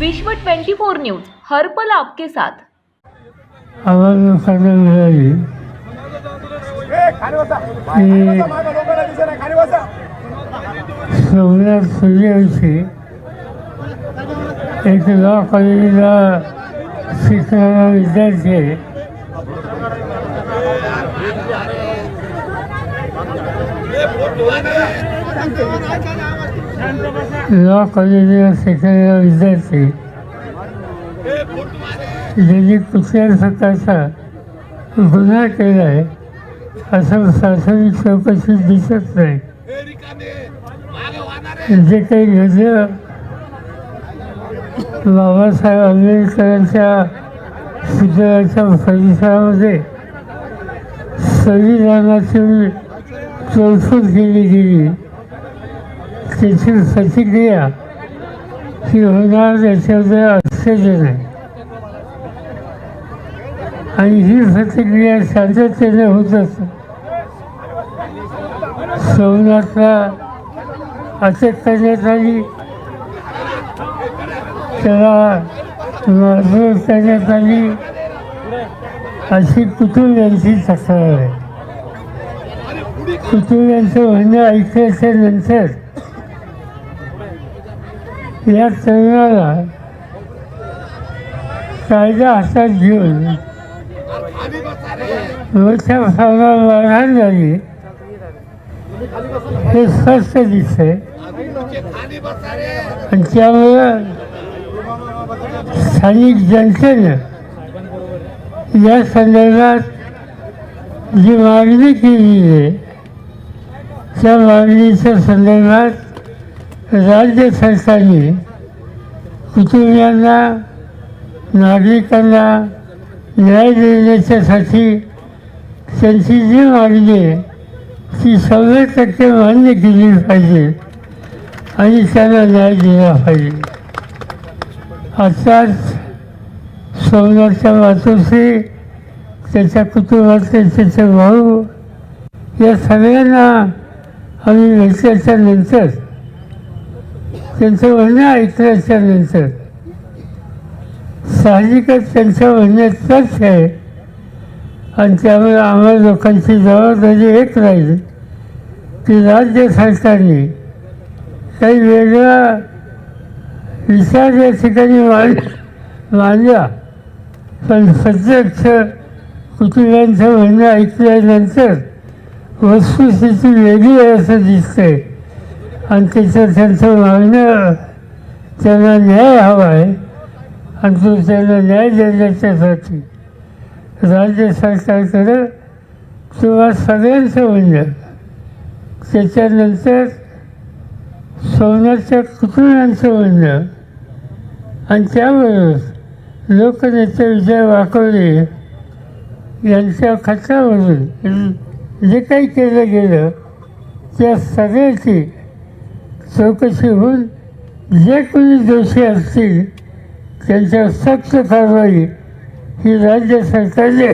विश्व 24 न्यूज हर्पल आपके साथ. आवाज लोकांना मिळाली सोमनाथ सूर्यवंशी एक लॉ कॉलेजला शिकणारा विद्यार्थी आहे. लॉ कॉलेजला शिकलेला विद्यार्थी ज्यांनी कुठल्या प्रकारचा गुन्हा केला आहे असं शासनिक चौकशी दिसत नाही. जे काही घडलं बाबासाहेब आंबेडकरांच्या पुतळ्याच्या परिसरामध्ये संविधानाची चौफूट केली गेली. त्याची प्रतिक्रिया ही होणार याच्यामध्ये आश्चर्य नाही आणि ही प्रतिक्रिया शांततेने होत असते सोमनाथला अटक करण्यात आली त्याला मारहाण करण्यात आली अशी कुटुंबियांची तक्रार आहे कुटुंबियांचं म्हणणं ऐकल्याच्या नंतर या तरुणाला कायदा हातात घेऊन मोठ्या प्रमाणावर मारहाण झाली. हे स्पष्ट दिसते आणि त्यामुळं स्थानिक जनतेनं या संदर्भात जी मागणी केली आहे त्या मागणीच्या संदर्भात राज्य सरकारने कुटुंबियांना नागरिकांना न्याय देण्याच्यासाठी त्यांची जी मागणी आहे ती सगळे टक्के मान्य केली पाहिजे आणि त्यांना न्याय दिला पाहिजे. आताच सोमनाथच्या मातोश्री त्याच्या कुटुंबातले त्याचे भाऊ या सगळ्यांना आम्ही भेटल्याच्या नंतर त्यांचं म्हणणं ऐकल्याच्या नंतर साहजिकच त्यांचं म्हणणं तच आहे. आणि त्यामुळे आम्हाला लोकांची जबाबदारी एक राहील की राज्य सरकारने काही वेगळा विचार या ठिकाणी मांड मांडला. पण प्रत्यक्ष कुटुंबांचं म्हणणं ऐकल्यानंतर वस्तुस्थिती वेगळी आहे असं दिसतंय. आणि त्याचं त्यांचं मागणं त्यांना न्याय हवा आहे आणि तो त्यांना न्याय देण्याच्यासाठी राज्य सरकारकडं किंवा सगळ्यांचं म्हणणं त्याच्यानंतर सोन्याच्या कुटुंबांचं म्हणणं आणि त्याबरोबर लोकनेते विजय वाकवले यांच्या खतावरून जे काही केलं गेलं त्या सगळ्याची चौकशी होऊन जे कोणी दोषी असतील त्यांच्यावर सक्त कारवाई ही राज्य सरकारने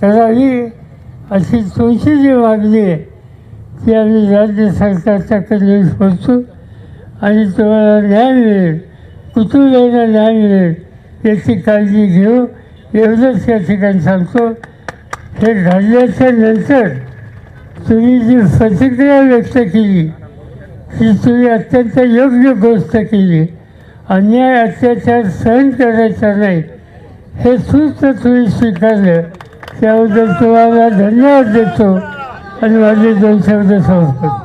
करावी अशी तुमची जी मागणी आहे ती आम्ही राज्य सरकारच्याकडे पोचू आणि तुम्हाला न्याय मिळेल कुटुंबियांना न्याय मिळेल याची काळजी घेऊ. एवढंच या ठिकाणी सांगतो. हे घडल्याच्या नंतर तुम्ही जी प्रतिक्रिया व्यक्त केली. ही तुम्ही अत्यंत योग्य गोष्ट केली. अन्याय अत्याचार सहन करायचा नाही. हे सूत्र तुम्ही स्वीकारलं त्याबद्दल तुम्हाला धन्यवाद देतो आणि माझे दोन शब्द संस्कृत